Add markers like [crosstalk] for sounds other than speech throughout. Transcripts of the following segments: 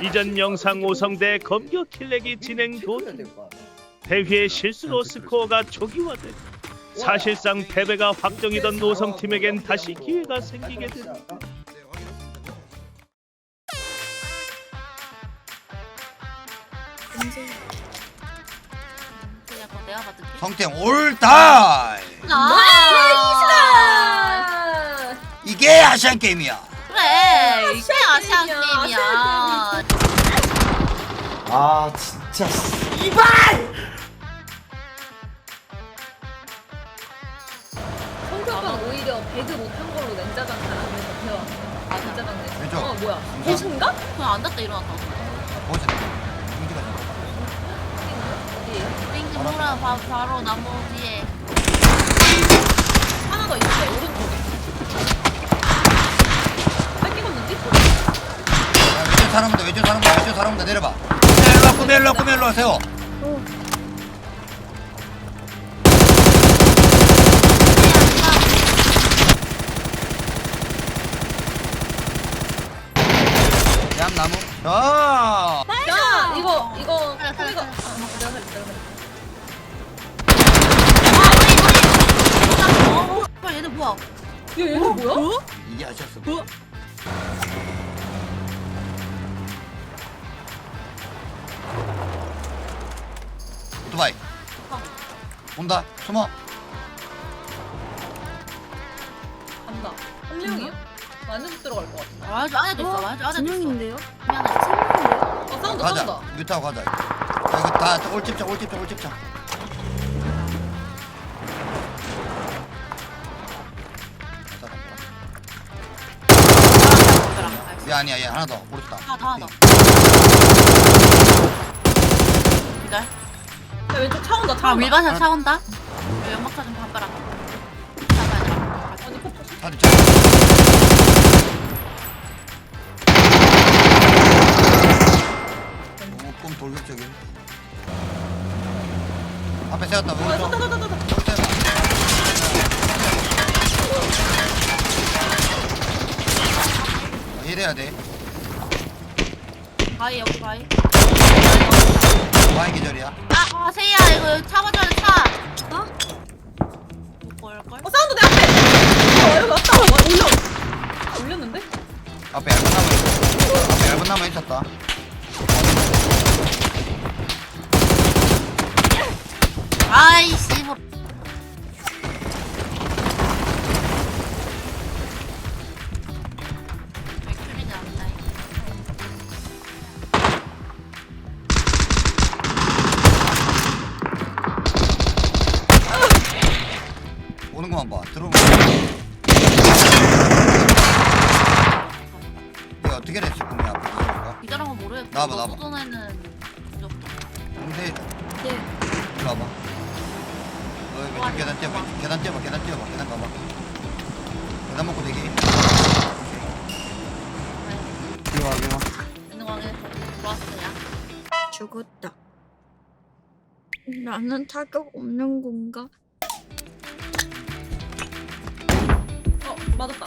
이전 영상 5성대 검교 킬렉이 진행 도중 대회의 실수로 스코어가 초기화돼 사실상 패배가 확정이던 노성팀에겐 다시 기회가 생기게 된다. 그냥 그거 내가 받을게. 아, 이게 아시안 게임이야 그래 이게 아시안 게임이야. 아 진짜 성격은 오히려 배드 못한 걸로 냉자장 잘안 내서 배워. 아, 내서. 왼쪽. 어, 뭐야? 배신가? 그냥 앉았다 일어났다. 보자 공지가 잘 어디? 땡기 몰아 바, 바로 나무 뒤에. 하나 더 있어, 오른 왼쪽 사람들 왼쪽 사람들 왼쪽 사람들 내려봐. 멜로 왔고 멜로 왔고 멜로 와세요 얌나무. 야 야, 이거, 이거, 이거. 그래. 어, 내가 내가. 어, 어, 얘네 뭐야? 야, 얘는 뭐야? 이게 아시았어 온다 숨어 간다. 한 명이야. 완전 쑥 들어갈 것 같아. 아주 안에도 있어. 아주 안에도 있어. 진영인데요? 미안해. 어, 싸운다, 가자 싸운다. 뮤타고 가자 야 이거 다 올집자 올집자 올집자 야 아니야 얘 하나 더 오른다 하나 더 하나 더. 기다려. 야, 왼쪽 차 온다, 차 아 온다. 밀반사 차 온다. 여기 연막차 좀. 잡아야 돼. 아니, 폭 조심. 다들 쳐 오꿈 돌격 저기 앞에 세웠다 아, 오른쪽 쏜다, 쏜다, 쏜다. 오른쪽 세웠다 아, 이래야 돼 바위 여기 바위. 와인 계절이야 아, 아 세이야 이거 잡아줘야 돼 차. 어? 못 걸 걸? 어, 사운드 내 앞에! 어, 여기 왔다. 와, 올려. 올렸는데? 앞에 얇은 나무 있어 앞에 얇은 나무 있었다 아이씨 뭐. 들어오면 얘 어떻게 됐을 앞에 있을까? 기다란 건 모르겠고 나와봐, 나와봐. 소전에는 무조건 근데 예. 이리 와봐 너 왼쪽 계단 뛰어봐 계단 뛰어봐 계단 뛰어봐 계단 가봐 계단 먹고 대기 이리 와 이리 와 있는 거에 좋았어요. 죽었다. 나는 타격 없는 건가? 맞았다.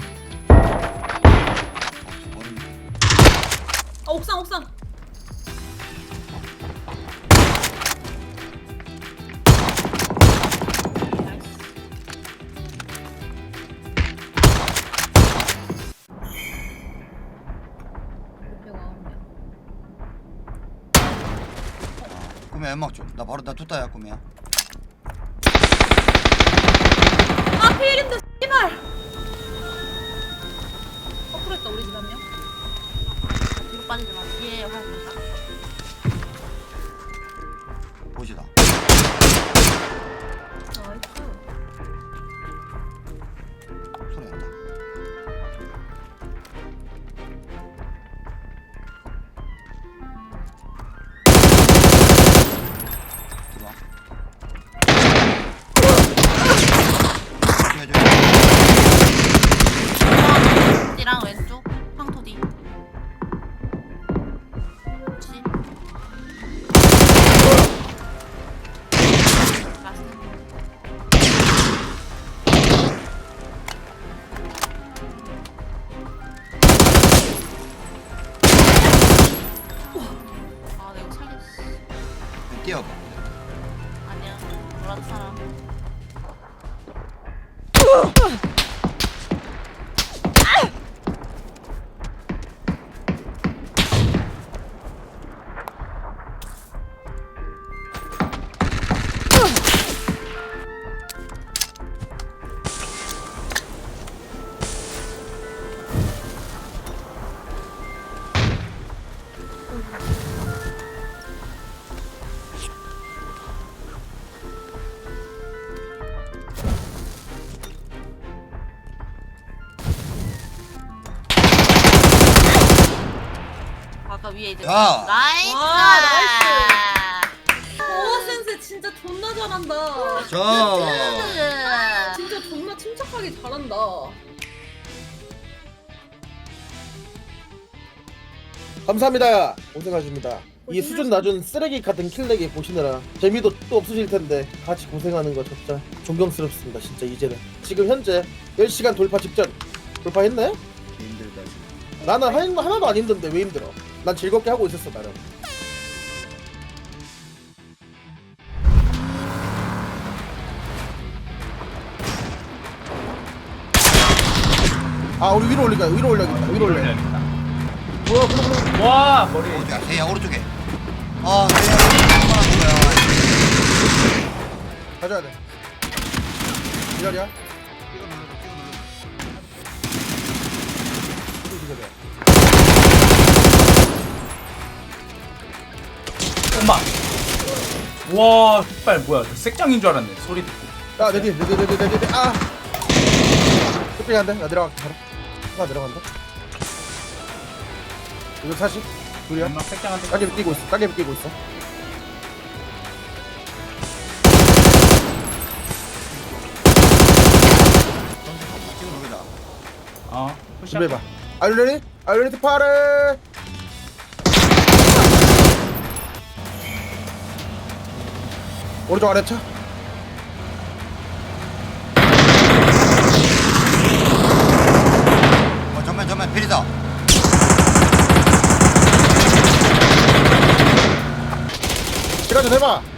아, 옥상, 옥상. 아홉 명. 꿈이야 연막 좀나 바로 나 tus다야 꿈이야 아, 피일인데, 씨발! 했다, 우리 집 한 명. 뒤로 빠지지 마. 뒤에 하고 있다. 뛰어봐 아니야. 노란 사람. 아까 위에 이제 야! 나이스. 와, 나이스. 어 센세 진짜 존나 잘한다. 자 진짜 존나 침착하게 잘한다. 감사합니다. 고생하십니다. 이 수준 낮은 쓰레기 같은 킬렉이 보시느라 재미도 또 없으실 텐데 같이 고생하는 거 진짜 존경스럽습니다. 진짜 이제는 지금 현재 10시간 돌파 직전 돌파했네? 힘들다 나는 한, 하나도 안 힘든데 왜 힘들어? 난 즐겁게 하고 있었어 나름. 아 우리 위로 올리자 위로 올려야겠다 위로 올려. 뭐야 그럼 그럼 와 머리 어디야 세야 오른쪽에 아 거야 가져야 돼. 기다려. 엄마 와 흑발 뭐야 저 색장인 줄 알았네 소리 듣고 야, 내 뒤, 내 뒤, 내 뒤, 내 뒤, 내 뒤, 아! 끝빙이 안 돼. 나 내려갈게, 바로. 하나 내려간다. 이거 사실? 둘이야? 엄마 색장한테 따개비 끼고 있어, 따개비 끼고 있어. 찍어 누르자 어 준비해봐. Ready to party? 오른쪽 아래 차. 어 전면 전면 필이다 시간 좀 해봐.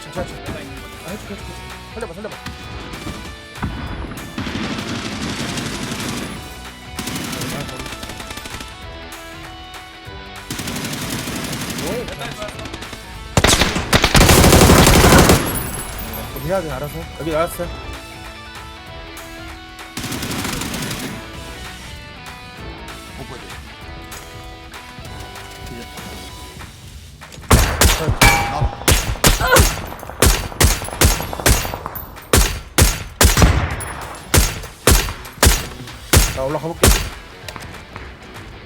지하철, 지하철. 아, 해줄게, 해줄게. 살려봐, 살려봐. 좀 해야 돼, 알아서. 여기 나왔어. 올라가 볼게.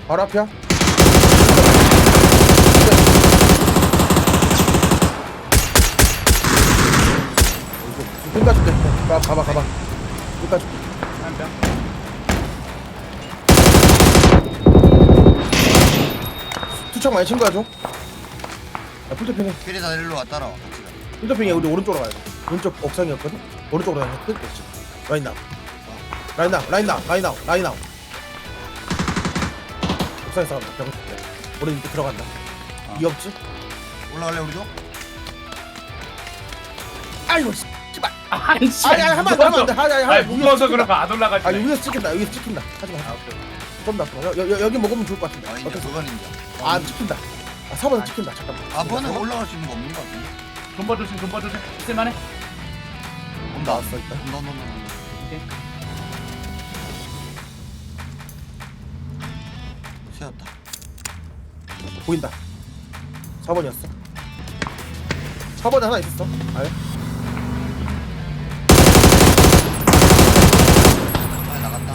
바로 앞이야. 끝까지 돼. 가, 가봐, 가봐. 끝까지. 한 병 투척 많이 친 거야, 좀. 야, 풀토핑해. 필이다 일로 와 따라와 같이 가 풀토핑해. 우리 오른쪽으로 가야 돼. 왼쪽 옥상이었거든? 오른쪽으로 가야 돼. 라인 나우. 라인 나우, 라인 나우, 라인 나우, 라인 나우. 옥상에 싸운다. 줄게. 우리 이렇게 들어간다. 이 없지? 올라갈래 우리도? 아이고, 씨. 씨발. 아니 씨 아니, 아니, 한번 더 하면 안 돼. 아니, 아니, 아니 아니, 무거워서 여기서 그런 거안 올라가지 아니, 여기서 찍힌다. 여기서 찍힌다. 하지 마. 아 오케이 좀더 앞으로. 여, 여, 여기 먹으면 좋을 것 같은데. 아 인자? 그건 인자 아, 찍힌다. 아, 4번은 찍힌다. 잠깐만. 아 번은 올라갈 수 있는 거 없는 거 같은데 돈버 조심 돈버 조심 있을만해 온다 나왔어, 일단. 온다 오케이 보인다. 4번이었어. 4번에 하나 있었어. 아예. 아 나갔다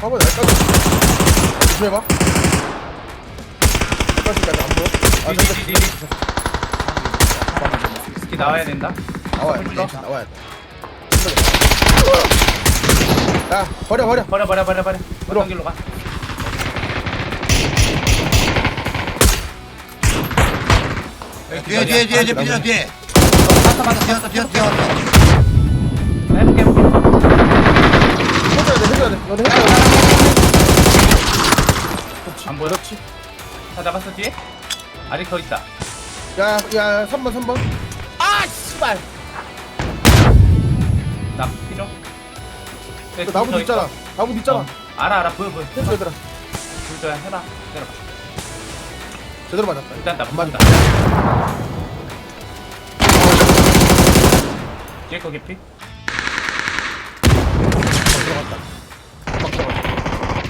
4번에 날까지. 조심해봐. 날까지까지 안 보여? 아, 잠깐. 스키 나와야 된다 나와야 돼. 나와야 돼. 야, 버려, 버려. 버려 버려 버려 버려 어떤 길로 가 뒤에 뒤에 뒤에 뒤에 뒤에 뒤에. 맞다 맞다 뒤에 뒤에 뒤에. 왔어 해볼게 해볼게 해줘야 돼 해줘야 돼 너는 해줘야 돼안 보여? 그렇지? 다 잡았어 뒤에? 아직 더 있다. 야야 3번 3번. 아 씨발! 나 필요? 네, 그 나무 더 있잖아. 있어. 나무 있잖아. 어. 알아 알아. 보여 보여. 해줘 얘들아. 불줘야 해봐 기다려봐 제대로 맞았다 일단 나안 맞다. 뒤에 거 개피? 막 들어갔다 막 들어갔다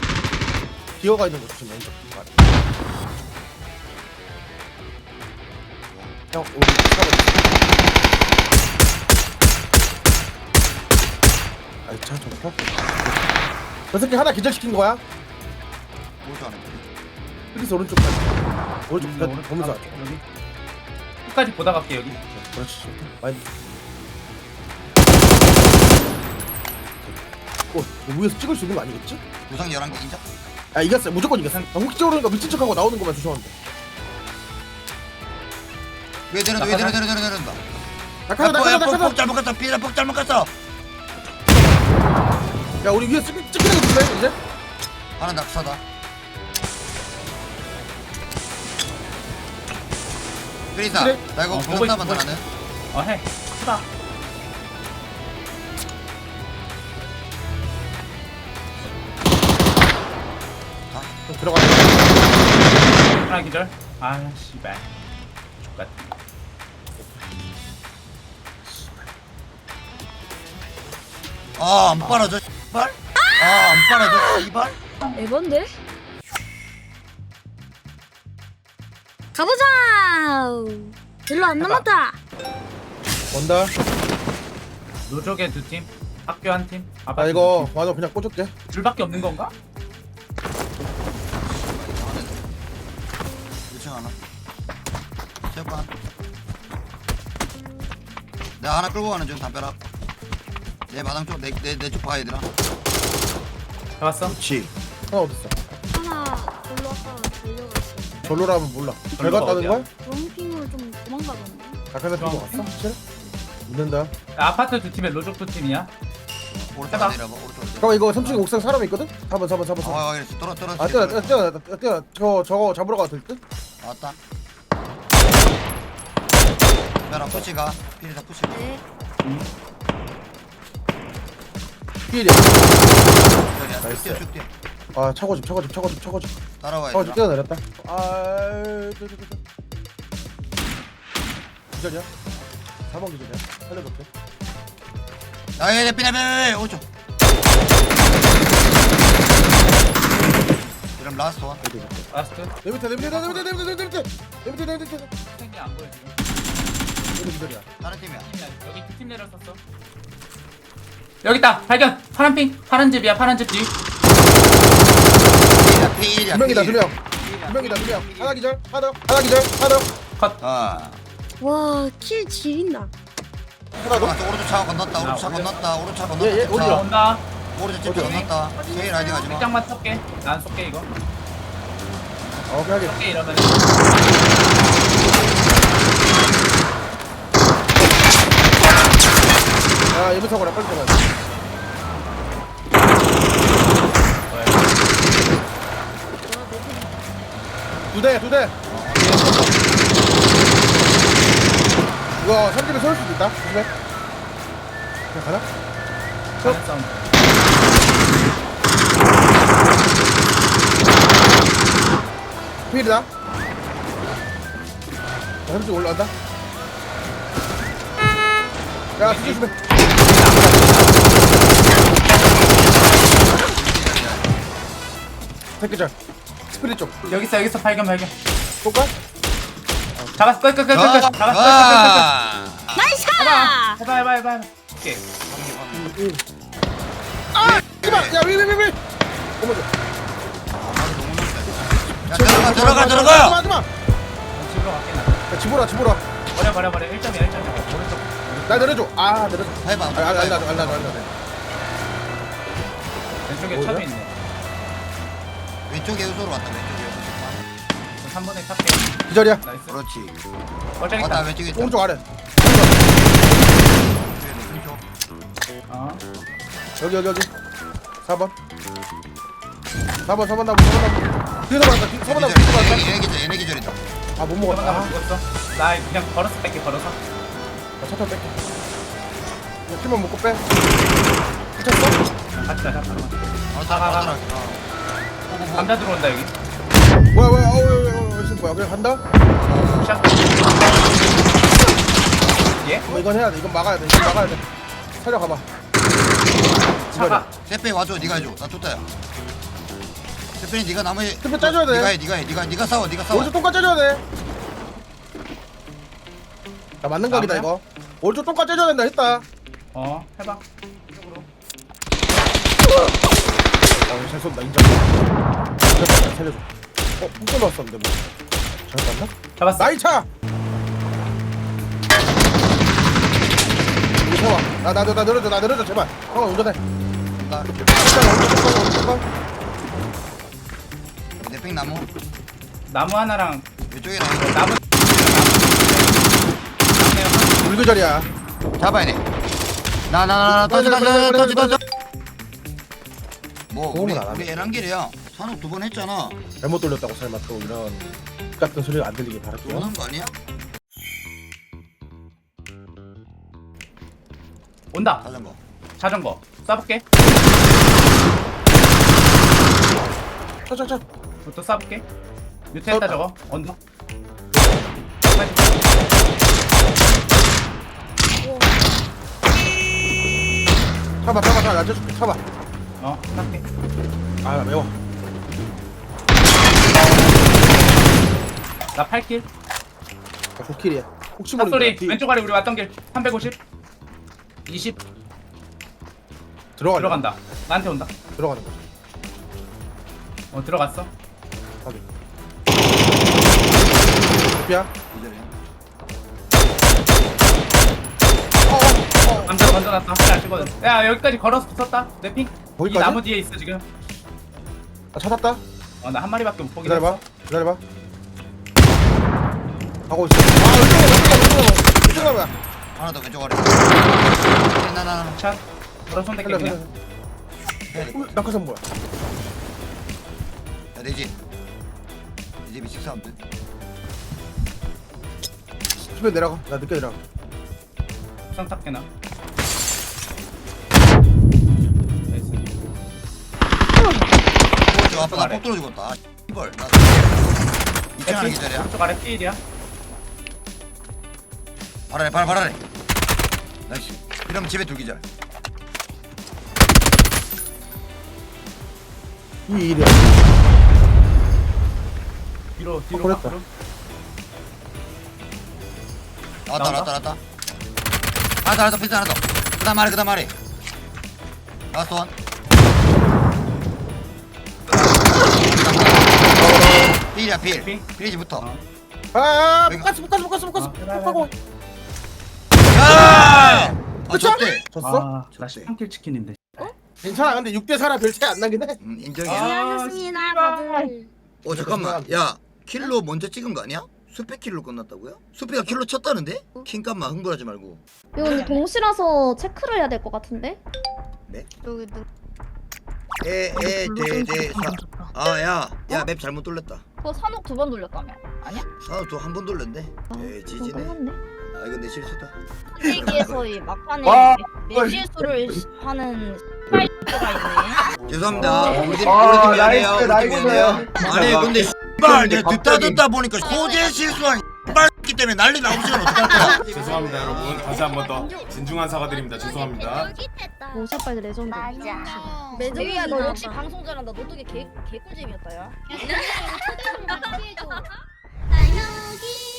기어가 있는 거 조심 왼쪽 형 우리 차가 아이 차좀 펴. 저 새끼 하나 기절시킨 거야? 오른쪽 안에 그래서 오른쪽까지. 오른쪽 음, 끝 오른쪽 보면서 가- 여기. 끝까지 보다 갈게 여기. 그렇지 많이. 어, 뭐 위에서 찍을 수 있는 거 아니겠지? 부상 11개 인정? 아 이겼어요. 무조건 이겼어 혹적으로니까 미친 척하고 나오는 것만 조심하면 돼. 왜 내려다 왜 내려 내려 내려 내려다 낙하다 야폭 낙하다 잘못 갔어. 삐라 폭 잘못 갔어. 야 우리 위에 찍, 찍히는 거 조심해 이제. 하나 낙사다 삐리다 그래. 나 이거 어, 보고 있- 남았다 나는 어해. 해봐 좀 들어가 하나 기절. 아 씨발. X같 아안 빨아져 씨발. 아안 빨아져 씨발. 에반데? 가보자! 별로 안. 남았다! 온다 노족의 두팀 학교 한 팀 아 이거 맞아 그냥 꽂을게 둘밖에 없는 건가? 1층 하나 체육관 내가 하나 끌고 가는 중 담벼락 내 마당 쪽내내내쪽 봐야 되나 잡았어? 그렇지 하나 어딨어 하나 아까 달려갔어. 절로라면 몰라 잘 절로가 갔다는? 거야? 롱핑으로 좀 도망가던데. 아까 잡힌 거 그럼. 왔어? 실해? 있는다 야, 아파트 두 팀에 로족 두 팀이야 오른쪽 해봐. 내려봐 오른쪽 내려봐 잠깐 이거 3층에 옥상 사람 있거든? 4번 4번 4번 4번 아 이랬어 떨어 떨어 아 뛰어 뛰어 뛰어 뛰어 뛰어 저 저거 잡으러 가도 될 듯? 왔다 야랑 푸시가 피리다 푸시가 네. 여기야 나이스. 뛰어 쭉 뛰어 아 차고집 차고집 차고집 차고집 따라와야 차고집 되나? 뛰어내렸다. 아 저저저 저. 기절이야? 4번 기절이야? 살려볼게 야얘 삐나삐나 오른쪽. 이런 라스트 원. 어디 볼게 라스트? 내 밑에 내 밑에 내 밑에 내 밑에 내 밑에 내 밑에. 내 밑에 내 밑에 생기 안 보여 지금. 여기 기절이야. 다른 팀이야. 팀이야. 여기 두팀 내렸었어. 여기 있다! 발견! 파란 핑! 파란 집이야 파란 집 뒤 피일이야 피일이야 두 명이다. 두명 두 명이다 두명 하나 기절 하나 더 하나 기절 하나 더 아 와, 킬 지린다. 하나 더 오른쪽 오른쪽 차 건넜다 오른쪽 차 아, 올려. 건넜다 오른쪽 차 건넜다 올려. 차. 온다 오른쪽 집 어디? 건넜다 세일 아이디 가지마 일장만 쏠게 난 쏠게 이거 어 그래 하게 쏠게 이러면 야 예비 사고라 빨리 들어가 두 대 두 대. 이거 3집에 세울 수도 있다. 조심해 그냥 가자 가는 싸움. 피일이다. 3집 올라간다. 야 조심해 새끼절 스피릿 쪽 여기 있어 여기 있어 발견 발견 볼까? 잡았어 끝 끝 끝끝 아, 잡았어 끝 끝 끝 아. 나이스! 해봐 해봐 해봐 해봐 오케이 아! 이봐! 야 위 위 위 위! 어머 저 야 들어가 들어가 하지마 들어가 하지마 집으로 갈게 나 야 집어라 집어라 버려 버려 버려 1점이야 1점이야 오른쪽 나 내려줘 아 내려줘 해봐 아 알라 알라 알라 알라 알라 왼쪽에 뭐야? 차도 있네 왼쪽 에 우소로 왔다 왼쪽 에 우소 3번에 탑게 기절이야. 나이스. 그렇지. 멀쩡 왔다. 있다 왼쪽에 있다. 오른쪽 아래. 왼쪽. 어 여기 여기 여기. 4번. 4번 4번 나무 4번 나무. 뒤에서 뒤- 4번 나무 뒤에서 맞았다. 얘네 기절 얘네 기절이다. 아못 먹었다. 아, 죽었어. 나 그냥 걸어서 뺄게 걸어서. 나 차타 뺄게. 이거 키만 먹고 빼? 그냥 같이 가자 바로 가자. 아, 가, 가, 가. 가. 감자 들어온다 여기. 뭐야 뭐야 어우 어우 어우 뭐야? 그냥 간다? 샷 예? 뭐 이건 해야 돼. 이건 막아야 돼. 이건 막아야 돼. 살려가봐. 차가. 세페 와줘. 네가 해줘. 나 쫓다야. 세페는 네가 나머지 세페 짜줘야 돼. 네가 해 네가 해. 네가 네가 싸워 네가 싸워. 오른쪽 똥까 째줘야 돼. 나 맞는 각이다? 이거. 오른쪽 똥까 째줘야 된다. 했다. 어 해봐. 이쪽으로 어 잘 쏜다 인정. 인정 살려줘. 어똥 쏠랐었는데 뭐. 잘 쐈나? 잡았어 나이 차. 우리 세워. 나나 나 나 내려줘 나 내려줘 제발. 형아 운전해. 나. 내팽 나무 나무 하나랑 이쪽에 나무 나무 나무 불교절이야. 잡아야 돼 나 나나 터지 터지 터지 터지 터지 뭐 우리 도움은 안 하네. 우리 에란길이야 산업 두 번 했잖아 잘못 돌렸다고 설마 또 이런 같은 소리가 안 들리게 바랄게요. 그러는 거 아니야? 온다 자전거 자전거 쏴볼게 차차차. 또 쏴볼게 쏴볼까? 저거 언더 차봐 차봐 차 앉아줄게 차봐. 어 쏠게 아 매워. 나 8킬 아, 조킬이야. 혹시 모르니까. 탑소리 뒤- 왼쪽 아래 우리 왔던 길 350 20 들어가 들어간다 나한테 온다 들어가는 거지. 어 들어갔어 확인. 야 기절이야 감자 던져놨다 한안 찍거든 야 여기까지 걸어서 붙었다 내 핑 이 거기까지? 나무 뒤에 있어 지금 아, 찾았다. 어나한 마리밖에 못 보긴 기다려봐. 했어 기다려봐. 가고 있어. 아 왼쪽으로 왼쪽으로 왼쪽으로 왼쪽으로 봐. 하나 더 왼쪽 아래 나나나 샷 걸어 손 살려 그냥. 어, 낙하산 뭐야? 야내집내 집이 식사하면 집에 내려가. 나 늦게 내려가. 상 탑게나 저 아빠 아래. 나폭 떨어 죽었다. 아 이벌 나 2층 하나 기절이야. 왼쪽 아래 피일이야. 바라래 바라 바라래. 나이스. 이러면 집에 둘 기절. 이 일이야. 뒤로 뒤로 그랬다. 밖으로. 나왔다 나온다? 나왔다 나왔다. 하나 더 하나 더 피스 하나 더 그 다음 아래 그 다음 아래. 나왔어 원 필이야 필 필? 필이지부터 어. 아, 아, 못 갔어, 못 갔어, 못 갔어, 못 갔어. 어, 그래, 하고. 야! 아 그쵸? 좋대 졌어? 아, 나 13킬 치킨인데 괜찮아. 근데 6대 4라 별 차이 안 나긴 해. 음 인정이야 아, 고생하셨습니다 씨발. 다들 어 잠깐만 야 킬로 먼저 찍은 거 아니야? 수페 킬로 끝났다고요? 수페가 킬로 쳤다는데? 킹값만 흥분하지 말고 이거 근데 동시라서 체크를 해야 될 것 같은데? 여기 누 에에대대 아야 야 맵 잘못 돌렸다 그거 산옥 두 번 돌렸다며 아니야? 사도 또한 번 돌렸네 에이 지지네 똑같네. 아 이건 내 실수다 세기에서의 막판에 와, 매실수를 하는 X가 있네 죄송합니다 우리 팀 아, 우리 팀 미안해요 나이스, 우리 팀 나이스. 미안해요 아니 근데 씨발 내가 듣다. 듣다 보니까 소재 실수한 때문에 난리 나고 시간 어떡할 거야? [laughs] 죄송합니다 여러분. 다시 한 번 더 진중한 사과드립니다. 죄송합니다. 오 샷발 레전드. 매정이야 너 역시 방송 잘한다 너 덕에 개 개꿀잼이었다 야 [laughs] 나 여기